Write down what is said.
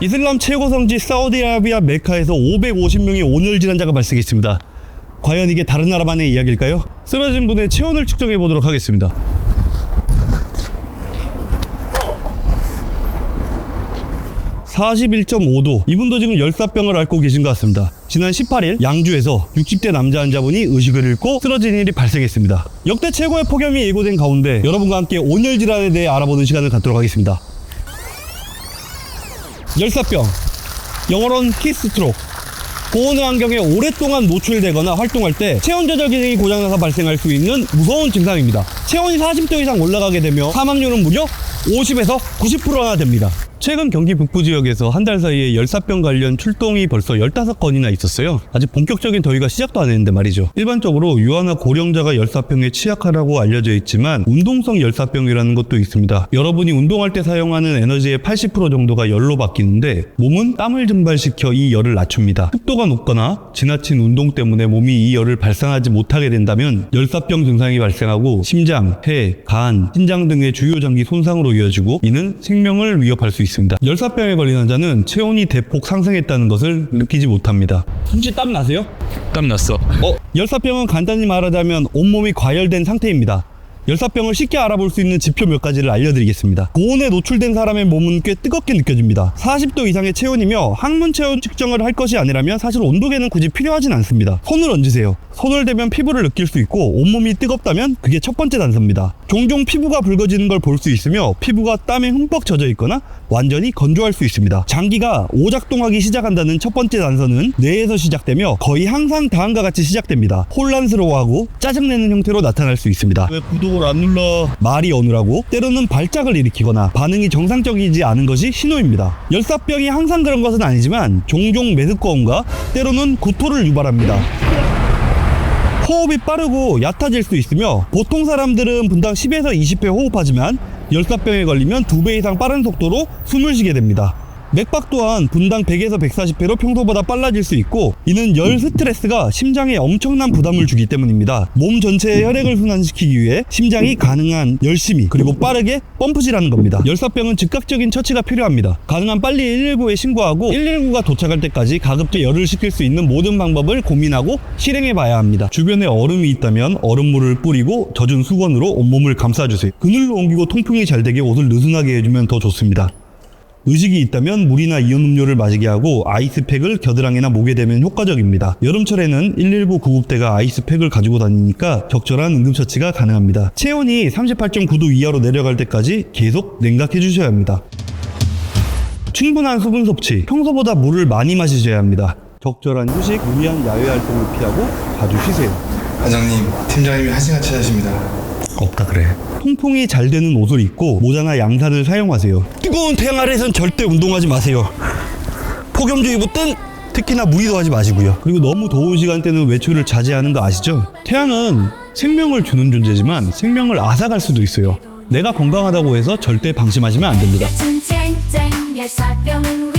이슬람 최고 성지 사우디아라비아 메카에서 550명의 온열 질환자가 발생했습니다. 과연 이게 다른 나라만의 이야기일까요? 쓰러진 분의 체온을 측정해 보도록 하겠습니다. (41.5도) 이분도 지금 열사병을 앓고 계신 것 같습니다 지난 18일 양주에서 60대 남자 환자분이 의식을 잃고 쓰러진 일이 발생했습니다 역대 최고의 폭염이 예고된 가운데 여러분과 함께 온열 질환에 대해 알아보는 시간을 갖도록 하겠습니다 열사병 영어로는 키스트록 고온 환경에 오랫동안 노출되거나 활동할 때 체온 조절 기능이 고장나서 발생할 수 있는 무서운 증상입니다. 체온이 40도 이상 올라가게 되며 사망률은 무려 50에서 90%나 됩니다. 최근 경기 북부 지역에서 한 달 사이에 열사병 관련 출동이 벌써 15건이나 있었어요. 아직 본격적인 더위가 시작도 안 했는데 말이죠. 일반적으로 유아나 고령자가 열사병에 취약하다고 알려져 있지만 운동성 열사병이라는 것도 있습니다. 여러분이 운동할 때 사용하는 에너지의 80% 정도가 열로 바뀌는데 몸은 땀을 증발시켜 이 열을 낮춥니다. 습도가 높거나 지나친 운동 때문에 몸이 이 열을 발산하지 못하게 된다면 열사병 증상이 발생하고 심장, 폐, 간, 신장 등의 주요 장기 손상으로 이어지고 이는 생명을 위협할 수 있습니다. 열사병에 걸린 환자는 체온이 대폭 상승했다는 것을 느끼지 못합니다. 혹시 땀 나세요? 땀 났어. 어, 열사병은 간단히 말하자면 온몸이 과열된 상태입니다. 열사병을 쉽게 알아볼 수 있는 지표 몇 가지를 알려드리겠습니다. 고온에 노출된 사람의 몸은 꽤 뜨겁게 느껴집니다. 40도 이상의 체온이며 항문 체온 측정을 할 것이 아니라면 사실 온도계는 굳이 필요하진 않습니다. 손을 얹으세요. 손을 대면 피부를 느낄 수 있고 온몸이 뜨겁다면 그게 첫 번째 단서입니다. 종종 피부가 붉어지는 걸 볼 수 있으며 피부가 땀에 흠뻑 젖어 있거나 완전히 건조할 수 있습니다. 장기가 오작동하기 시작한다는 첫 번째 단서는 뇌에서 시작되며 거의 항상 다음과 같이 시작됩니다. 혼란스러워하고 짜증내는 형태로 나타날 수 있습니다. 왜 구독 을 안 눌러? 말이 어느라고 때로는 발작을 일으키거나 반응이 정상적이지 않은 것이 신호입니다. 열사병이 항상 그런 것은 아니지만 종종 메스꺼움과 때로는 구토를 유발합니다. 호흡이 빠르고 얕아질 수 있으며 보통 사람들은 분당 10에서 20회 호흡하지만 열사병에 걸리면 2배 이상 빠른 속도로 숨을 쉬게 됩니다. 맥박 또한 분당 100에서 140회로 평소보다 빨라질 수 있고 이는 열 스트레스가 심장에 엄청난 부담을 주기 때문입니다. 몸 전체의 혈액을 순환시키기 위해 심장이 가능한 열심히 그리고 빠르게 펌프질하는 겁니다. 열사병은 즉각적인 처치가 필요합니다. 가능한 빨리 119에 신고하고 119가 도착할 때까지 가급적 열을 식힐 수 있는 모든 방법을 고민하고 실행해 봐야 합니다. 주변에 얼음이 있다면 얼음물을 뿌리고 젖은 수건으로 온몸을 감싸주세요. 그늘로 옮기고 통풍이 잘 되게 옷을 느슨하게 해주면 더 좋습니다. 의식이 있다면 물이나 이온 음료를 마시게 하고 아이스팩을 겨드랑이나 목에 대면 효과적입니다. 여름철에는 119 구급대가 아이스팩을 가지고 다니니까 적절한 응급처치가 가능합니다. 체온이 38.9도 이하로 내려갈 때까지 계속 냉각해 주셔야 합니다. 충분한 수분 섭취, 평소보다 물을 많이 마시셔야 합니다. 적절한 휴식, 무리한 야외 활동을 피하고 자주 쉬세요. 과장님, 팀장님이 한 시간 차십니다. 없다 그래. 통풍이 잘 되는 옷을 입고 모자나 양산을 사용하세요. 뜨거운 태양 아래선 절대 운동하지 마세요. 폭염주의보 땐 특히나 무리도 하지 마시고요. 그리고 너무 더운 시간대는 외출을 자제하는 거 아시죠? 태양은 생명을 주는 존재지만 생명을 앗아갈 수도 있어요. 내가 건강하다고 해서 절대 방심하시면 안 됩니다. 쨍쨍 열사병은